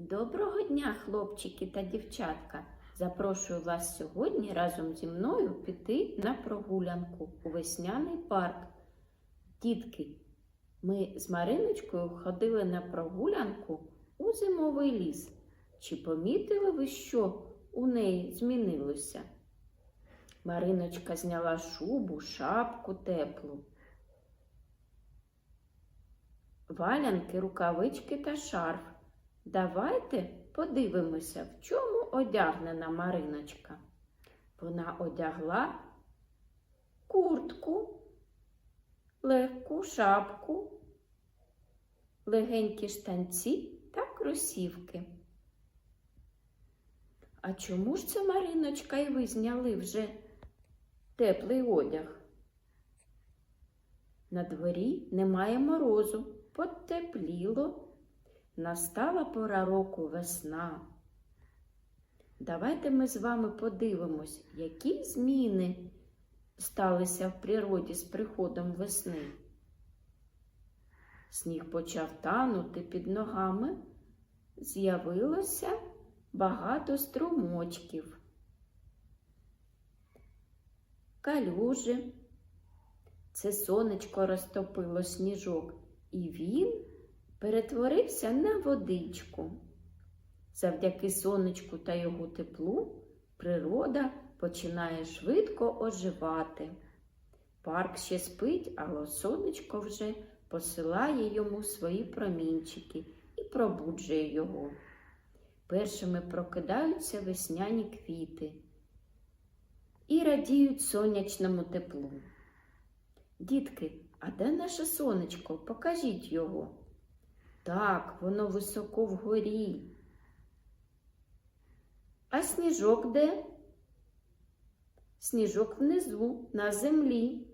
Доброго дня, хлопчики та дівчатка! Запрошую вас сьогодні разом зі мною піти на прогулянку у весняний парк. Дітки, ми з Мариночкою ходили на прогулянку у зимовий ліс. Чи помітили ви, що у неї змінилося? Мариночка зняла шубу, шапку теплу, валянки, рукавички та шарф. Давайте подивимося, в чому одягнена Мариночка. Вона одягла куртку, легку шапку, легенькі штанці та кросівки. А чому ж це Мариночка і ви зняли вже теплий одяг? На дворі немає морозу, потепліло. Настала пора року весна. Давайте ми з вами подивимось, які зміни сталися в природі з приходом весни. Сніг почав танути під ногами, з'явилося багато струмочків, калюжі. Це сонечко розтопило сніжок, і він перетворився на водичку. Завдяки сонечку та його теплу природа починає швидко оживати. Парк ще спить, але сонечко вже посилає йому свої промінчики і пробуджує його. Першими прокидаються весняні квіти і радіють сонячному теплу. Дітки, а де наше сонечко? Покажіть його. Так, воно високо вгорі. А сніжок де? Сніжок внизу, на землі.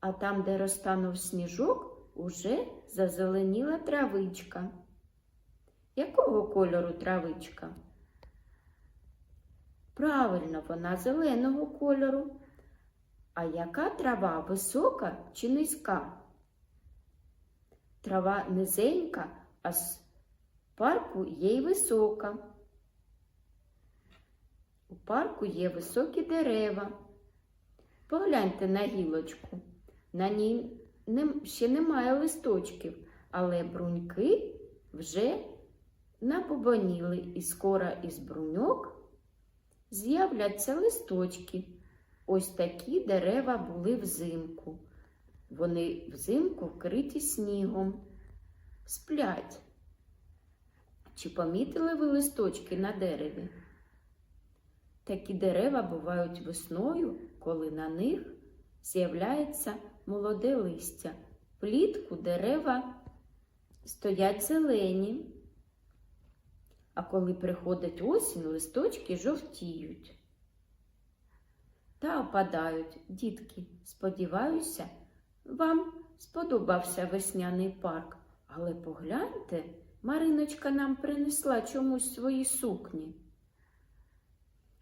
А там, де розтанув сніжок, уже зазеленіла травичка. Якого кольору травичка? Правильно, вона зеленого кольору. А яка трава висока чи низька? Трава низенька, а з парку є й висока. У парку є високі дерева. Погляньте на гілочку. На ній ще немає листочків, але бруньки вже набубоніли і скоро із бруньок з'являться листочки. Ось такі дерева були взимку. Вони взимку вкриті снігом, сплять. Чи помітили ви листочки на дереві? Такі дерева бувають весною, коли на них з'являється молоде листя. Влітку дерева стоять зелені, а коли приходить осінь, листочки жовтіють та опадають. Дітки, сподіваюся, вам сподобався весняний парк, але погляньте, Мариночка нам принесла чомусь свої сукні.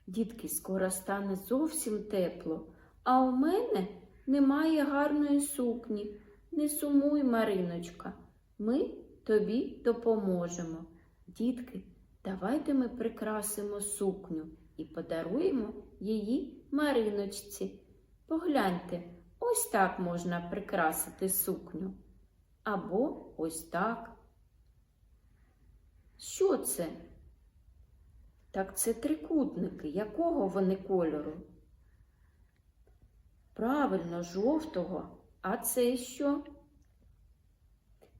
Дітки, скоро стане зовсім тепло, а у мене немає гарної сукні. Не сумуй, Мариночка, ми тобі допоможемо. Дітки, давайте ми прикрасимо сукню і подаруємо її Мариночці. Погляньте, ось так можна прикрасити сукню. Або ось так. Що це? Так це трикутники. Якого вони кольору? Правильно, жовтого. А це що?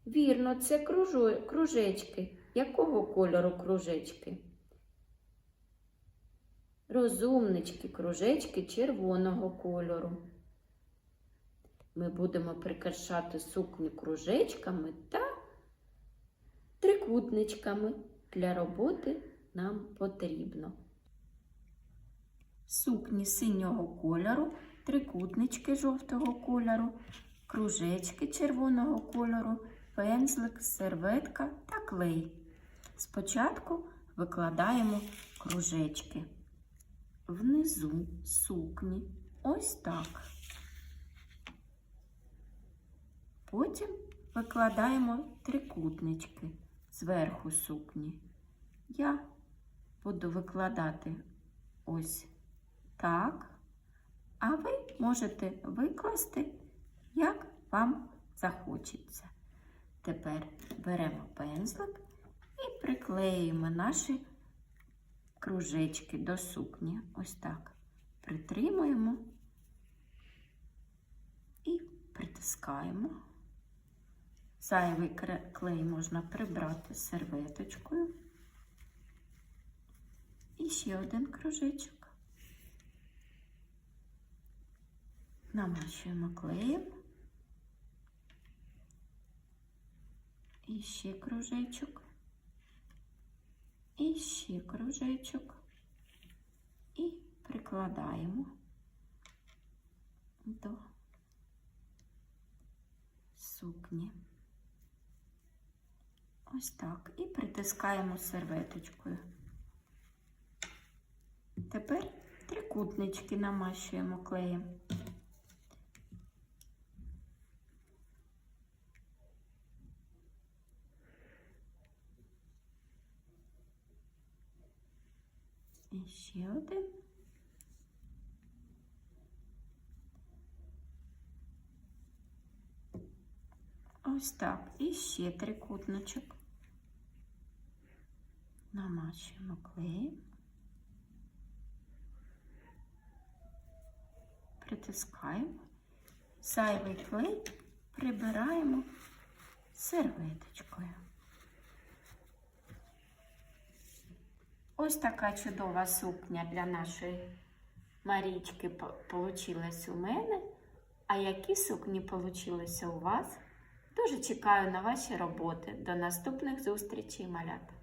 Вірно, це кружечки. Якого кольору кружечки? Розумнички, кружечки червоного кольору. Ми будемо прикрашати сукню кружечками та трикутничками. Для роботи нам потрібно. Сукні синього кольору, трикутнички жовтого кольору, кружечки червоного кольору, пензлик, серветка та клей. Спочатку викладаємо кружечки внизу сукні. Ось так. Потім викладаємо трикутнички. зверху сукні. Я буду викладати ось так, а ви можете викласти, як вам захочеться. Тепер беремо пензлик і приклеїмо наші кружечки до сукні. Ось так. Притримуємо і притискаємо. Зайвий клей можна прибрати серветочкою. І ще один кружечок. Намащуємо клеєм. І ще кружечок. І ще кружечок. І прикладаємо до сукні. Ось так. І притискаємо серветочкою. Тепер трикутнички намащуємо клеєм. І ще один. Ось так. І ще трикутничок. Намащуємо клеєм. Притискаємо. Зайвий клей прибираємо серветочкою. Ось така чудова сукня для нашої Марічки получилась у мене. А які сукні получилися у вас? Дуже чекаю на ваші роботи. До наступних зустрічей, малята!